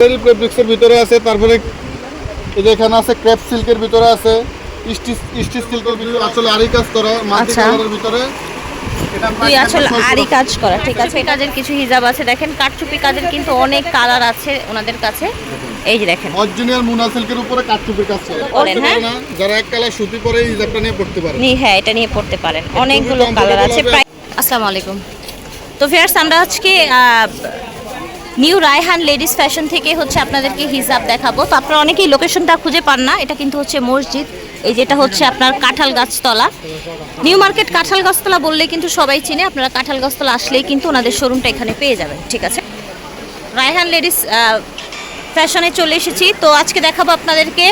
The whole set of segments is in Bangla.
ফেব্রিক্সের ভিতরে আছে তারপরে এই যে এখানে আছে ক্রেপ সিল্কের ভিতরে আছে স্টিচ স্টিচ সিল্কের ভিতরে আসলে আরি কাজ করা মাল্টি আচ্ছা। কালারের ভিতরে। দুই আসল আরি কাজ করা ঠিক আছে। কাজের কিছু হিজাব আছে দেখেন কাঠচুপি কাজের কিন্তু অনেক কালার আছে ওনাদের কাছে। এই যে দেখেন। অরিজিনাল মুনা সিল্কের উপরে কাজ করে। বলেন, পড়তে পারে হ্যাঁ? যারা এক কালার সুতি পরে হিজাবটা নিয়ে পড়তে পারে নি হ্যাঁ এটা নিয়ে পড়তে পারেন। অনেকগুলো কালার আছে। আসসালামু আলাইকুম। তো ফিয়ার্স আমরা আজকে নিউ রায়হান লেডিস ফ্যাশন থেকে হচ্ছে আপনাদেরকে হিজাব দেখাবো। তো আপনারা অনেকেই লোকেশনটা খুঁজে পান না, এটা কিন্তু হচ্ছে মসজিদ, এই যেটা হচ্ছে আপনার কাঁঠাল গাছতলা। নিউ মার্কেট কাঁঠাল গাছতলা বললে কিন্তু সবাই চিনে, আপনারা কাঁঠাল গাছতলা আসলেই কিন্তু ওনাদের শোরুমটা এখানে পেয়ে যাবেন, ঠিক আছে? রায়হান লেডিস ফ্যাশনে চলে এসেছি, তো আজকে দেখাবো আপনাদেরকে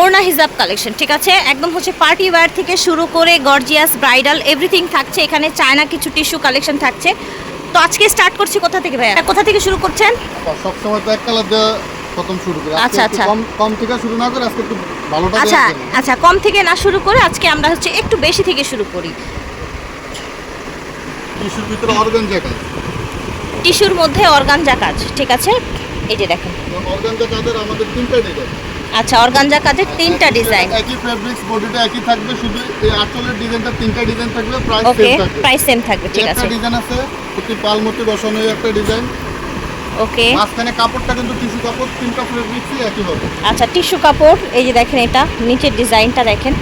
ওড়না হিজাব কালেকশন, ঠিক আছে? একদম হচ্ছে পার্টি ওয়্যার থেকে শুরু করে গর্জিয়াস, ব্রাইডাল, এভরিথিং থাকছে এখানে, চায়না কিছু টিস্যু কালেকশন থাকছে। তো আজকে স্টার্ট করছি কোথা থেকে ভাইয়া? কোথা থেকে শুরু করছেন? সব সময় তো এক কালার দেওয়া প্রথম শুরু করে। আচ্ছা, আচ্ছা। কম কম থেকে শুরু না করে আজকে একটু ভালোটা আচ্ছা আচ্ছা কম থেকে না শুরু করে আজকে আমরা হচ্ছে একটু বেশি থেকে শুরু করি। টিস্যুর ভিতরে অর্গানজা কাজ। টিস্যুর মধ্যে অর্গানজা কাজ ঠিক আছে? এই যে দেখেন। অর্গানজা কাজের আমাদের তিনটা ডিজাইন আচ্ছা অর্গানজা কাজের তিনটা ডিজাইন একই ফেব্রিক্স বডিটা একই থাকবে শুধু এই আঁচলের ডিজাইনটা তিনটা ডিজাইন থাকবে প্রাইস ওকে প্রাইস সেম থাকবে ঠিক আছে। একটা ডিজাইন আছে একটি পালমতি বসানো একটা ডিজাইন ওকে মাঝখানে কাপড়টা কিন্তু টিস্যু কাপড় তিনটা ফেব্রিক্সই একই হবে। আচ্ছা টিস্যু কাপড় এই যে দেখেন এটা নিচের ডিজাইনটা দেখেন।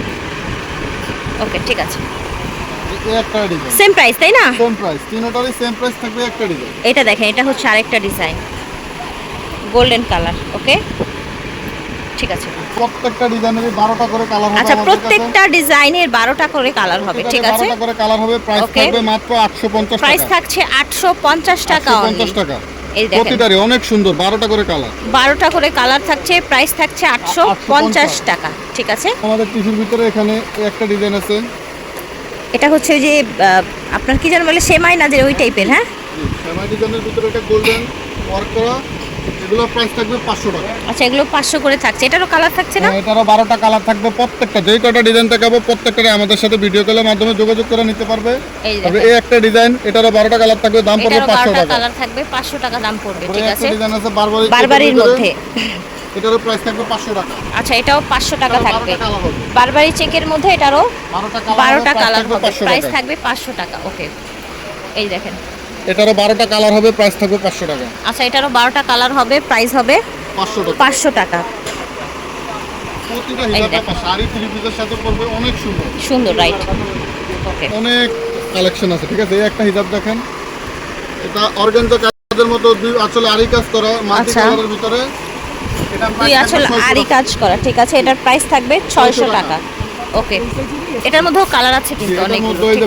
ওকে ঠিক আছে। একটা ডিজাইন সেম প্রাইস তাই না? সেম প্রাইস তিনটারই সেম প্রাইস থাকবে একটা ডিজাইন এটা দেখেন এটা হচ্ছে আরেকটা ডিজাইন গোল্ডেন কালার ওকে ঠিক আছে। প্রত্যেকটা ডিজাইনের বারোটা করে কালার হবে আচ্ছা প্রত্যেকটা ডিজাইনের বারোটা করে কালার হবে ঠিক আছে? বারোটা করে কালার হবে প্রাইস থাকবে মাত্র আটশো পঞ্চাশ প্রাইস থাকছে আটশো পঞ্চাশ টাকা only। পঞ্চাশ টাকা। এই দেখেন। প্রতিটারই অনেক সুন্দর বারোটা করে কালার বারোটা করে কালার থাকছে প্রাইস থাকছে আটশো পঞ্চাশ টাকা ঠিক আছে? আমাদের টিস্যুর ভিতরে এখানে একটা ডিজাইন আছে। এটা হচ্ছে যে আপনার কি যেন বলে সেমাই না যে ওই টাইপের হ্যাঁ? সেমাই ডিজাইনের ভিতরে একটা গোল্ডেন ওয়ার্ক করা। এগুলো প্রাইস থাকবে পাঁচশো টাকা। আচ্ছা এগুলো পাঁচশো করে থাকছে। এটারও কালার থাকছে না? হ্যাঁ, এটারও বারোটা কালার থাকবে প্রত্যেকটা। যেই কটা ডিজাইন দেখাবো আমাদের সাথে ভিডিও কলের মাধ্যমে যোগাযোগ করে নিতে পারবে। এই তবে এই একটা ডিজাইন এটারও বারোটা কালার থাকবে দাম পড়বে টাকা। কালার থাকবে পাঁচশো টাকা দাম পড়বে ঠিক আছে? ডিজাইন আছে বারবারি বারবারির মধ্যে। এটারও প্রাইস থাকবে পাঁচশো টাকা। আচ্ছা এটাও পাঁচশো টাকা থাকবে। বারবারি চেকের মধ্যে এটারও বারোটা কালার প্রাইস থাকবে পাঁচশো টাকা ওকে এই দেখেন। এটারও বারোটা কালার হবে প্রাইস থাকবে পাঁচশো টাকা। আচ্ছা এটারও বারোটা কালার হবে প্রাইস হবে পাঁচশো টাকা। পাঁচশো টাকা। প্রতিটা দেখো। শাড়ি থ্রি পিসের সাথে পড়বে অনেক সুন্দর। সুন্দর রাইট ওকে অনেক কালেকশন আছে ঠিক আছে? এই একটা হিসাব দেখেন। এটা অর্গানজা কাজের মতো দুই আসলে আরি কাজ করা মাল্টি আচ্ছা। কালারের ভিতরে। এটা দুই আসলে আরই কাজ করা ঠিক আছে? এটার প্রাইস থাকবে ছয়শো টাকা। ওকে এটার মধ্যেও কালার আছে কিন্তু অনেক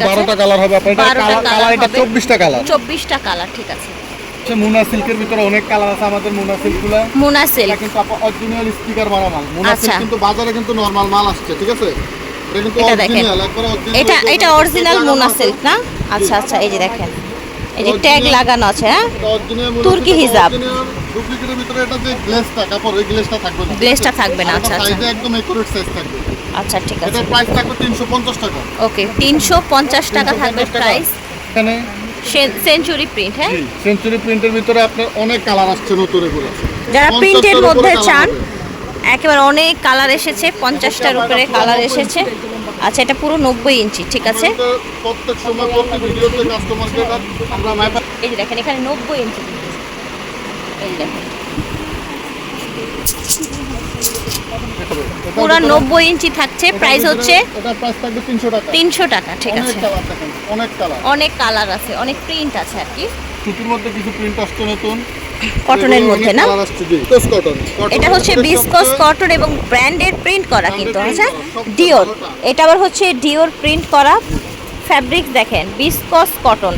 বারোটা কালার হবে আপনার এটা কালার কালার এটা। চব্বিশটা কালার চব্বিশটা কালার ঠিক আছে। আচ্ছা মুনা সিল্কের ভিতরে অনেক কালার আছে আমাদের মুনা সিল্কগুলো। মুনা এটা সিল্ক। কিন্তু অরিজিনাল স্টিকার মারা মাল। মুনা আচ্ছা। সিল্ক কিন্তু বাজারে কিন্তু নরমাল মাল আসছে ঠিক আছে? এটা দেখেন। এটা এটা অরিজিনাল মুনা সিল্ক না? আচ্ছা আচ্ছা এই যে দেখেন। এই যে ট্যাগ লাগানো আছে হ্যাঁ? তুর্কি হিজাব। ডুপ্লিকেটের ভিতরে এটা যে গ্লেসটা কাপড় ওই গ্লেসটা থাকবে না। গ্লেসটা থাকবে না আচ্ছা আচ্ছা। একদম একুরেট সাইজ থাকবে। আচ্ছা ঠিক আছে। এটার প্রাইস থাকবে 350 টাকা। ওকে তিনশো পঞ্চাশ টাকা থাকবে প্রাইস এখানে সেঞ্চুরি প্রিন্ট হ্যাঁ? সেঞ্চুরি প্রিন্টের ভিতরে আপনার অনেক কালার আসছে নতুন এগুলো। যারা প্রিন্টের মধ্যে চান। একেবারে অনেক কালার এসেছে, পঞ্চাশটার উপরে কালার এসেছে। আচ্ছা এটা পুরো নব্বই ইঞ্চি, ঠিক আছে? দেখেন, এখানে নব্বই ইঞ্চি। দেখেন। পুরো নব্বই ইঞ্চি থাকছে প্রাইস হচ্ছে এটা প্রাইস থাকবে 300 টাকা তিনশো টাকা, ঠিক অনেক আছে। অনেক কালার আছে, অনেক প্রিন্ট আছে আর কি। মধ্যে কিছু প্রিন্ট আসছে নতুন। কটনের মধ্যে না? এটা হচ্ছে বিসকস কটন এবং ব্র্যান্ডের প্রিন্ট করা কিন্তু আচ্ছা? ডিওর এটা আবার হচ্ছে ডিওর প্রিন্ট করা ফ্যাব্রিক দেখেন বিসকস কটন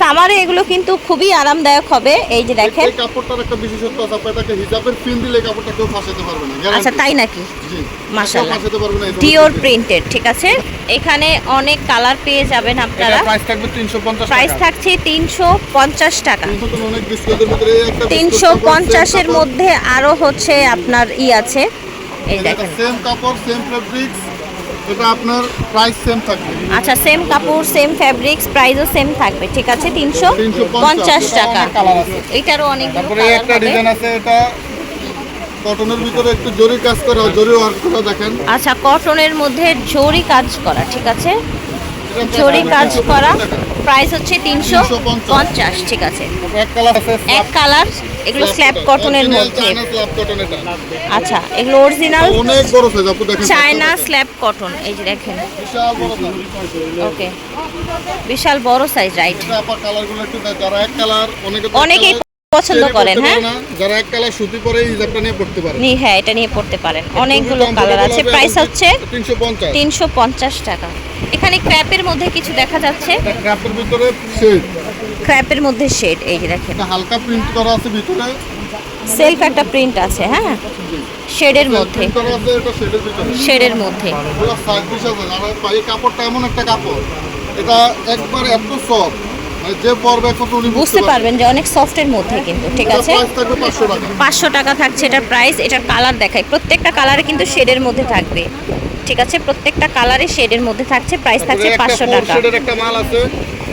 সামারে এগুলো কিন্তু খুবই আরামদায়ক হবে এই যে দেখেন। কাপড়টার একটা বিশেষত্ব আছে আপনি এটাকে হিজাবের পিন দিলে কাপড়টা কেউ ফাঁসাতে পারবে না আচ্ছা তাই নাকি? জি মাশাআল্লাহ। ফাঁসাতে পারবে না ডিওর প্রিন্টেড ঠিক আছে? এখানে অনেক কালার পেয়ে যাবেন আপনারা। প্রাইস থাকবে 350 প্রাইস থাকছে তিনশো পঞ্চাশ টাকা। তিনশো তো অনেক বিস্কুটের ভিতরে একটা তিনশো পঞ্চাশের মধ্যে আরও হচ্ছে আপনার ই আছে। এই দেখেন। সেম কাপড় সেম ফেব্রিক্স এটা আপনার প্রাইস সেম থাকবে। আচ্ছা সেম কাপড় সেম ফ্যাব্রিক্স প্রাইসও সেম থাকবে ঠিক আছে? তিনশো 350 পঞ্চাশ। টাকা। এটারও অনেক তারপরে একটা ডিজাইন আছে এটা কটনের ভিতরে একটু জরি কাজ করা জরি ওয়ার্ক করা দেখেন। আচ্ছা কটনের মধ্যে জরি কাজ করা ঠিক আছে? জরি কাজ করা। প্রাইস হচ্ছে তিনশো পঞ্চাশ ঠিক আছে। এক কালার এগুলো স্ল্যাব কটনের মধ্যে। আচ্ছা এগুলো অরিজিনাল চায়না স্ল্যাব কটন এই যে দেখেন। ওকে বিশাল বড় সাইজ রাইট অনেকেই পছন্দ করেন হ্যাঁ? যারা এক কালার সুতি পরে হিজাবটা নিয়ে পড়তে পারে। নি হ্যাঁ এটা নিয়ে পড়তে পারেন। অনেকগুলো কালার আছে। প্রাইস হচ্ছে তিনশো পঞ্চাশ। তিনশো পঞ্চাশ টাকা। এখানে ক্র্যাপের মধ্যে কিছু দেখা যাচ্ছে। ক্রাফটের ভিতরে শেড। ক্র্যাপের মধ্যে শেড এই যে দেখেন। এটা হালকা প্রিন্ট করা আছে ভিতরে। সেলফ একটা প্রিন্ট আছে হ্যাঁ? শেডের মধ্যে। শেডের মধ্যে। কাপড়টা এমন একটা কাপড়। এটা একবার এত সফট যে পরবে কত উনি বুঝতে পারবেন। যে অনেক সফটের মধ্যে কিন্তু ঠিক আছে? প্রাইস থাকবে পাঁচশো টাকা। থাকছে এটার প্রাইস এটার কালার দেখায় প্রত্যেকটা কালারে কিন্তু শেডের মধ্যে থাকবে ঠিক আছে? প্রত্যেকটা কালারে শেডের মধ্যে থাকছে প্রাইস থাকছে পাঁচশো টাকা। শেডের একটা মাল আছে।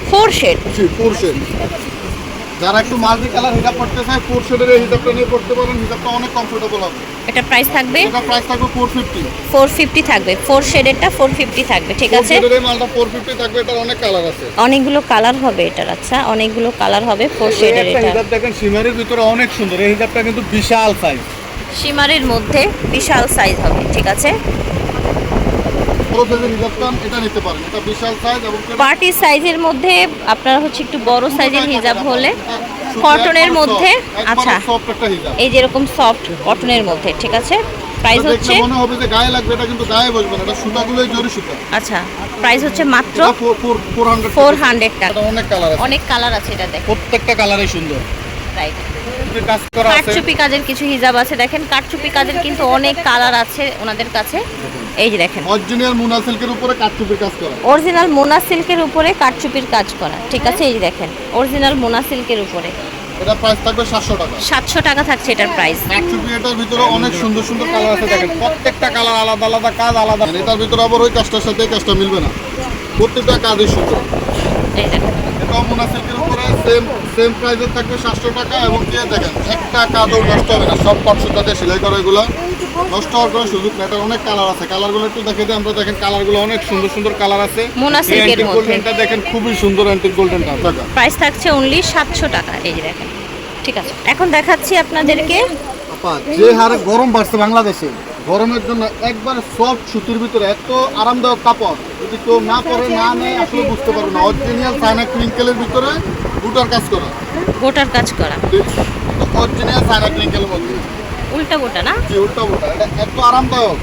ফোর শেড জি ফোর শেড যারা একটু মাল্টি কালার হিসাব করতে চায় ফোর শেডের এই হিসাবটা নিয়ে পড়তে পারেন হিসাবটা অনেক কমফোর্টেবল হবে। এটা প্রাইস থাকবে? এটা প্রাইস থাকবে ফোর ফিফটি ফোর ফিফটি থাকবে। ফোর শেডেরটা ফোর ফিফটি থাকবে ঠিক আছে? এই মালটা ফোর ফিফটি থাকবে এটার অনেক কালার আছে। অনেকগুলো কালার হবে এটার আচ্ছা। অনেকগুলো কালার হবে ফোর শেডের এটা। হিসাব দেখেন সিমারির ভিতরে অনেক সুন্দর। এই হিসাবটা কিন্তু বিশাল সাইজ সীমারের মধ্যে বিশাল সাইজ হবে ঠিক আছে? বড় সাইজের হিসাবটা এটা নিতে পারেন। এটা বিশাল সাইজ এবং পার্টি সাইজের মধ্যে আপনার হচ্ছে একটু বড় সাইজের হিজাব হলে কটনের মধ্যে? আচ্ছা। হিসাব এই যেরকম সফট কটনের মধ্যে ঠিক আছে? প্রাইস হচ্ছে মনে হবে যে গায়ে লাগবে এটা কিন্তু গায়ে বসবে না। এটা সুতাগুলোই জরি সুতা। আচ্ছা প্রাইস হচ্ছে মাত্র এটা four four four hundred four hundred টাকা। এটা অনেক কালার আছে। অনেক কালার আছে এটা দেখেন। প্রত্যেকটা কালারই সুন্দর। রাইট কাজ কাজের কিছু হিজাব আছে দেখেন। কাঠচুপি কাজের কিন্তু অনেক কালার আছে ওনাদের কাছে। এই যে দেখেন। অরিজিনাল মুনা সিল্কের উপরে কাঠচুপির কাজ করা। অরিজিনাল মোনা সিল্কের উপরে কাঠচুপির কাজ করা। ঠিক আছে এই যে দেখেন অরিজিনাল মোনা সিল্কের উপরে। এটা প্রাইস থাকবে সাতশো টাকা। সাতশো টাকা থাকছে এটার প্রাইস কাঠচুপি এটার ভিতরে অনেক সুন্দর সুন্দর কালার আছে দেখেন প্রত্যেকটা কালার আলাদা আলাদা কাজ আলাদা। এটার ভিতরে আবার ওই কাজটার সাথে কাজটা মিলবে না। প্রত্যেকটা কাজই সুন্দর। এই দেখেন। এটা মুনা সিল্কের উপরে সেম সেম প্রাইসের থাকবে সাতশো টাকা এবং কি দেখেন একটা কাজও নষ্ট হবে না সব কট সুতা সেলাই করা এগুলো। নষ্ট হওয়ার কোনো সুযোগ নেই। অনেক কালার আছে। কালারগুলো একটু দেখে দিই আমরা দেখেন কালারগুলো অনেক সুন্দর সুন্দর কালার আছে। মোনা সিল্কের antique মধ্যে। গোল্ডেনটা দেখেন খুবই সুন্দর অ্যান্টিক গোল্ডেনটা টাকা প্রাইস থাকছে অনলি সাতশো টাকা এই যে দেখেন। ঠিক আছে এখন দেখাচ্ছি আপনাদেরকে। যে হারে গরম বাড়ছে বাংলাদেশে গরমের জন্য একবার সফট সুতির ভিতরে এত আরামদায়ক কাপড়। যদি কেউ না পরে না নেয় আসলে বুঝতে পারবে না। অরিজিনাল চায়না ক্রিঙ্কেলের ভিতরে বুটার কাজ করা। গোটার কাজ করা। অরিজিনাল চায়না ক্রিঙ্কেলের মধ্যে। উল্টা গোটা না? যে উল্টা উল্টা এটা এত আরামদায়ক।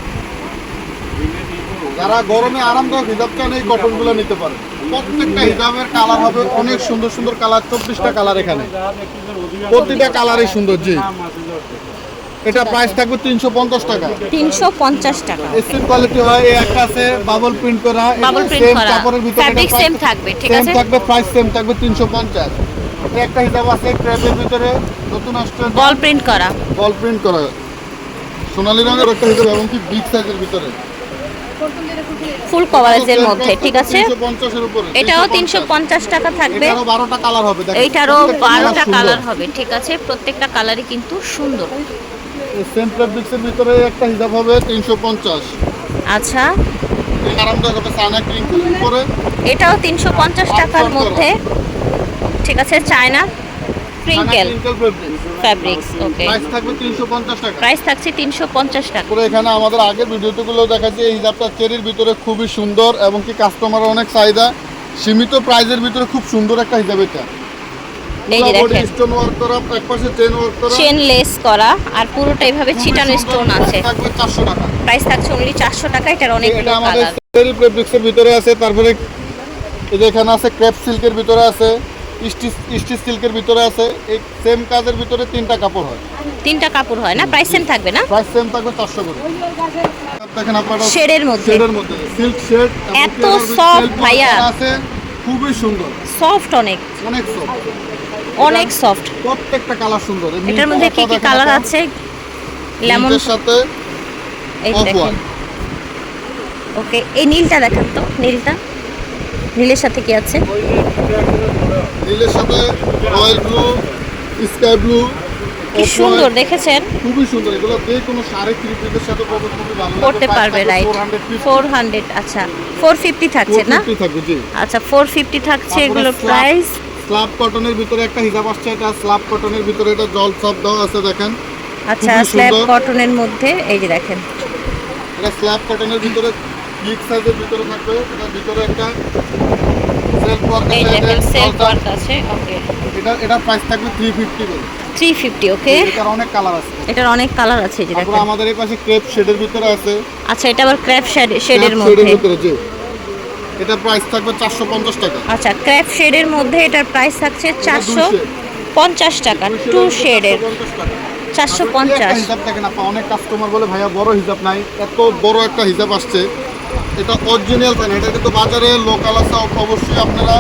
যারা গরমে আরামদায়ক হিজাব চান এই কটনগুলো নিতে পারে প্রত্যেকটা হিজাবের কালার হবে অনেক সুন্দর সুন্দর কালার চব্বিশটা কালার এখানে। প্রতিটা কালারই সুন্দর জি। এটা প্রাইস থাকবে তিনশো পঞ্চাশ টাকা। তিনশো পঞ্চাশ টাকা। এসএম কোয়ালিটি হয় এই একটা আছে বাবল প্রিন্ট করা print সেম করা। কাপড়ের ভিতরে same থাকবে, ঠিক সেম থাকবে প্রাইস সেম থাকবে তিনশো পঞ্চাশ। এটা একটা হিসাব আছে ক্র্যাপের ভিতরে নতুন আসছে। বল প্রিন্ট করা। বল প্রিন্ট করা। সোনালী রঙের একটা হিসাব এবং কি বিগ সাইজের ভিতরে ফুল কভারেজের মধ্যে ঠিক আছে? এটাও তিনশো পঞ্চাশ টাকা থাকবে। বারোটা কালার হবে দেখেন। এইটারও বারোটা কালার হবে ঠিক আছে? প্রত্যেকটা কালারই কিন্তু সুন্দর। সেম ফেব্রিক্সের ভিতরে একটা হিসাব হবে তিনশো পঞ্চাশ। আচ্ছা। আরামদায়ক হবে সানা এটাও তিনশো পঞ্চাশ টাকার মধ্যে। ঠিক আছে China crinkle fabrics okay price থাকবে তিনশো পঞ্চাশ টাকা। প্রাইস থাকছে তিনশো পঞ্চাশ টাকা। তারপরে এখানে আমাদের আগের ভিডিওগুলো দেখাচ্ছে এই হিজাবটা চেরির ভিতরে খুবই সুন্দর এবং কি কাস্টমার অনেক চাহিদা। সীমিত প্রাইজের ভিতরে খুব সুন্দর একটা হিজাব এটা। এই যে দেখেন। স্টোন ওয়ার্ক করা এক পাশে চেন ওয়ার্ক করা। চেন লেস করা আর পুরোটা এইভাবে ছিটানো স্টোন আছে। থাকবে চারশো টাকা। প্রাইস থাকছে অনলি চারশো টাকা এটার অনেকগুলো এটা আমাদের চেরি ফেব্রিক্সের ভিতরে আছে তারপরে এই যে এখানে আছে ক্রেপ সিল্কের ভিতরে আছে। স্টিচ স্টিচ সিল্কের ভিতরে আছে এই সেম কাজের ভিতরে তিনটা কাপড় হয়। তিনটা কাপড় হয় না? প্রাইস সেম থাকবে না? প্রাইস সেম থাকবে চারশো করে। দেখেন আপনারা শেডের মধ্যে। শেডের মধ্যে সিল্ক শেড এত soft ভাইয়া। আছে খুবই সুন্দর। সফট অনেক। অনেক সফট অনেক সফট প্রত্যেকটা কালার সুন্দর। এটার মধ্যে কি কি কালার আছে? লেমন নীলের সাথে এই দেখেন। ওকে এই নীলটা দেখান তো নীলটা। নীলের সাথে কি আছে? নীলের সাথে রয়্যাল ব্লু স্কাই ব্লু কি সুন্দর দেখেছেন? খুবই সুন্দর। এগুলো যে কোনো সাড়ে থ্রি পিসের সাথে পড়তে পারবে রাইট ফোর হান্ড্রেড আচ্ছা। ফোর ফিফটি থাকছে না? আচ্ছা ফোর ফিফটি থাকছে এগুলোর প্রাইস স্ল্যাব কটনের ভিতরে একটা হিসাব আসছে এটা স্ল্যাব কটনের ভিতরে এটা জল সব দেওয়া আছে দেখেন। আচ্ছা স্ল্যাব কটনের মধ্যে এই যে দেখেন। এটা স্ল্যাব কটনের ভিতরে বিগ সাইজের ভিতরে থাকবে ভিতরে একটা এই দেখেন সেলফ ওয়ার্ক আছে। ওকে এটা এটা প্রাইস থাকবে 350 করে। থ্রি ফিফটি ওকে এটার অনেক কালার আছে। এটার অনেক কালার আছে এই যে তারপর আমাদের এই পাশে ক্রেপ শেডের ভিতরে আছে। আচ্ছা এটা আবার ক্র্যাপ শেডের ক্রেপ মধ্যে। ভিতরে জি। এটা প্রাইস থাকবে 450 টাকা। আচ্ছা ক্র্যাপ শেডের মধ্যে এটার প্রাইস থাকছে চারশো shade। পঞ্চাশ টাকা টু শেডের 450 টাকা। চারশো পঞ্চাশ একটা হিসাব দেখেন আপা অনেক কাস্টমার বলে ভাইয়া বড় হিসাব নাই এত বড় একটা হিসাব আসছে। এটা অরিজিনাল তাই না এটা কিন্তু বাজারে লোকাল আছে অবশ্যই আপনারা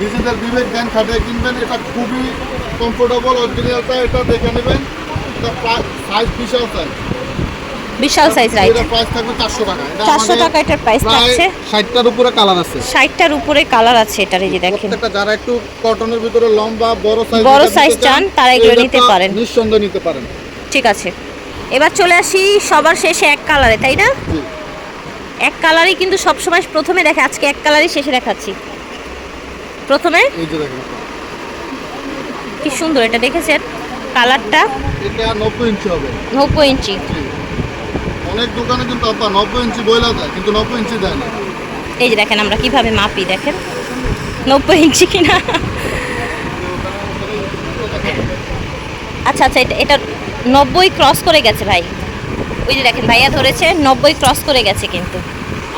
নিজেদের বিবেক জ্ঞান খাটিয়ে কিনবেন। এটা খুবই কমফোর্টেবল অরিজিনাল অরিজিনালটা এটা দেখে নেবেন। এটা সাইজ বিশাল সাইজ বিশাল সাইজ রাইট এটা প্রাইস থাকবে চারশো টাকা। এটা চারশো আমাদের টাকা এটার প্রাইস থাকছে। ষাটটার উপরে কালার আছে। ষাটটার উপরে কালার আছে এটার এই যে দেখেন। প্রত্যেকটা যারা একটু কটনের ভিতরে লম্বা বড় সাইজ বড় size চান, তারা এগুলো নিতে পারেন। নিঃসন্দেহে নিতে পারেন। ঠিক আছে। এবার চলে আসি সবার শেষে এক কালারে তাই না? এক কালারই কিন্তু সবসময় প্রথমে দেখে আজকে এক কালারই শেষে দেখাচ্ছি। প্রথমে? এই যে দেখেন। কি সুন্দর এটা দেখেছেন? কালারটা? এটা নব্বই ইঞ্চি হবে। নব্বই ইঞ্চি। অনেক দোকানে কিন্তু আপা নব্বই ইঞ্চি বইলা দেয় কিন্তু নব্বই ইঞ্চি দেয় না। এই যে দেখেন আমরা কীভাবে মাপি দেখেন। নব্বই ইঞ্চি কিনা? আচ্ছা আচ্ছা এটা এটা নব্বই ক্রস করে গেছে ভাই। ওই যে দেখেন, ভাইয়া ধরেছে, নব্বই ক্রস করে গেছে কিন্তু।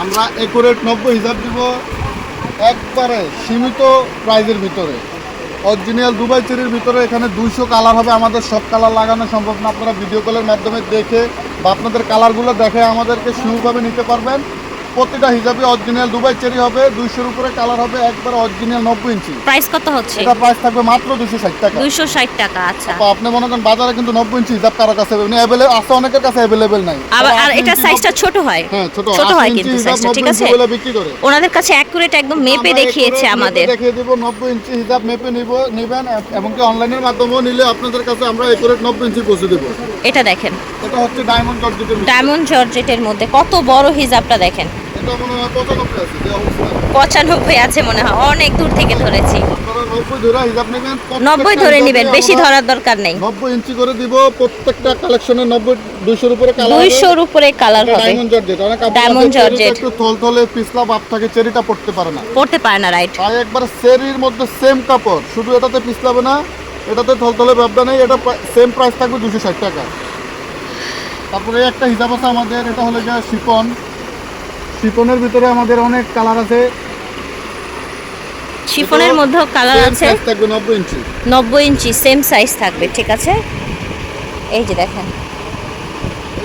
আমরা একুরেট নব্বই হিসাব দিব একবারে সীমিত প্রাইজের ভিতরে। অরিজিনাল দুবাই চেরির ভিতরে এখানে দুইশো কালার হবে, আমাদের সব কালার লাগানো সম্ভব না। আপনারা ভিডিও কলের মাধ্যমে দেখে বা আপনাদের কালারগুলো দেখে আমাদেরকে শিউরভাবে নিতে পারবেন। প্রতিটা হিসাবে অরিজিনাল দুবাই চেরি হবে দুইশোর উপরে কালার হবে একবার অরিজিনাল নব্বই ইঞ্চি। প্রাইস কত হচ্ছে? এটা প্রাইস থাকবে মাত্র দুশো ষাট টাকা। দুইশো ষাট টাকা আচ্ছা। আপনি মনে করেন বাজারে কিন্তু নব্বই ইঞ্চি হিসাব কারও কাছে অ্যাভেলেবল আছে অনেকের কাছে অ্যাভেলেবেল নাই। আবার আর এটা সাইজটা ছোট হয়। হ্যাঁ ছোট। ছোট হয় কিন্তু সাইজটা ঠিক আছে? বিক্রি করে। ওনাদের কাছে অ্যাকুরেট একদম মেপে দেখিয়েছে আমাদের। দেখিয়ে দেব নব্বই ইঞ্চি হিসাব মেপে নিব নিবেন এবং কি অনলাইনের মাধ্যমেও নিলে আপনাদের কাছে আমরা একুরেট নব্বই ইঞ্চি পৌঁছে দেবো। এটা দেখেন। এটা হচ্ছে ডায়মন্ড জর্জেটের ডায়মন্ড জর্জেটের মধ্যে কত বড় হিজাবটা দেখেন। পঁচানব্বই আছে যে মনে হয় অনেক দূর থেকে ধরেছি। নব্বই ধরে নেবেন বেশি ধরার দরকার নেই। নব্বই ইঞ্চি করে দিব প্রত্যেকটা কালেকশনে নব্বই দুইশোর উপরে কালার দুইশোর উপরে কালার হবে। ডায়মন্ড জর্জেট অনেক Diamond Georgette। একটু থল থলে পিছলা ভাব থাকে চেরিটা পড়তে পারে না। পড়তে পারে না রাইট তাই একবার সেরির মধ্যে সেম কাপড় শুধু এটাতে পিছলাবে না এটাতে থলথলে ব্যবসা নেই এটা সেম প্রাইস থাকবে দুশো ষাট টাকা। তারপরে একটা হিসাব আছে আমাদের এটা হলো গিয়ে শিপন শিপনের ভিতরে আমাদের অনেক কালার আছে। শিফনের মধ্যেও কালার আছে। থাকবে নব্বই ইঞ্চি। নব্বই ইঞ্চি সেম সাইজ থাকবে ঠিক আছে? এই যে দেখেন।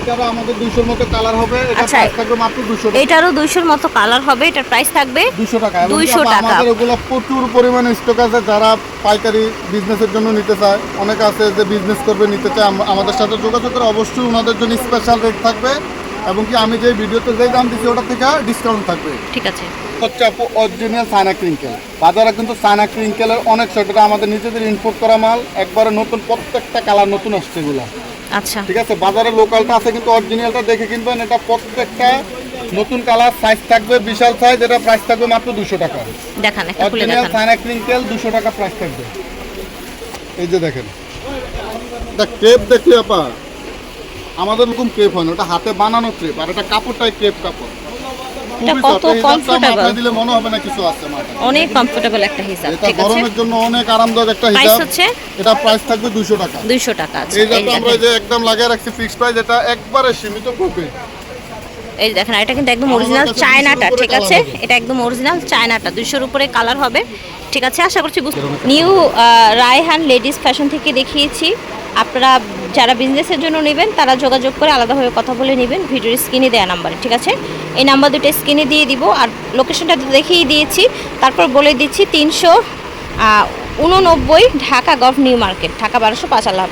এটারও আমাদের দুইশোর মতো কালার হবে। এটা আচ্ছা। প্রাইস থাকবে মাত্র দুশো টাকা এটারও দুইশোর মতো কালার হবে এটার প্রাইস থাকবে দুশো টাকা। এবং 200 টাকা। আমাদের ওগুলো প্রচুর পরিমাণে স্টক আছে যারা পাইকারি বিজনেসের জন্য নিতে চায়। অনেক আছে যে বিজনেস করবে নিতে চায়। আমাদের সাথে যোগাযোগ করে অবশ্যই ওনাদের জন্য স্পেশাল রেট থাকবে। এবং কি আমি যে ভিডিওতে যেই দাম দিচ্ছি ওটা থেকে ডিসকাউন্ট থাকবে। ঠিক আছে। হচ্ছে আপু অরিজিনাল সাইনা ক্রিঙ্কেল বাজারে কিন্তু সাইনা ক্রিঙ্কেলের অনেক এটা আমাদের নিজেদের ইম্পোর্ট করা মাল একবারে নতুন প্রত্যেকটা কালার নতুন আসছে এগুলো। আচ্ছা। ঠিক আছে বাজারে লোকালটা আছে কিন্তু অরিজিনালটা দেখে কিনবেন এটা প্রত্যেকটা নতুন কালার সাইজ থাকবে বিশাল সাইজ এটা প্রাইস থাকবে মাত্র দুশো টাকা। দেখান একটা খুলে অরিজিনাল দেখান। সাইনা ক্রিঙ্কেল দুশো টাকা প্রাইস থাকবে। এই যে দেখেন। এটা ক্রেপ দেখি আপা? আমাদের এরকম ক্রেপ হয় না ওটা হাতে বানানো ক্রেপ আর এটা কাপড়টাই ক্রেপ কাপড়। এই হিসাবটা comfortable। মাথায় দিলে হবে না কিছু আছে মাথায়। অনেক কমফোর্টেবল একটা হিসাব ঠিক আছে? গরমের জন্য অনেক আরামদায়ক একটা হিসাব। হচ্ছে? এটা প্রাইস থাকবে দুশো টাকা। দুইশো টাকা এই এই আমরা দেখেন। যে একদম লাগিয়ে রাখছি ফিক্সড প্রাইস এটা একবারে সীমিত করবে এই দেখেন এটা কিন্তু একদম অরিজিনাল চায়নাটা ঠিক আছে? এটা একদম অরিজিনাল চায়নাটা দুইশোর উপরে কালার হবে। ঠিক আছে আশা করছি নিউ রায়হান লেডিস ফ্যাশন থেকে দেখিয়েছি। আপনারা যারা বিজনেসের জন্য নেবেন, তারা যোগাযোগ করে আলাদাভাবে কথা বলে নেবেন। ভিডিওর স্ক্রিনে দেওয়া নাম্বারে, ঠিক আছে? এই নাম্বার দুটো স্ক্রিনে দিয়ে দিব। আর লোকেশনটা দেখিয়ে দিয়েছি। তারপর বলে দিচ্ছি তিনশো উননব্বই Dhaka gov new market, Dhaka বারোশো পাঁচ হাফেজ।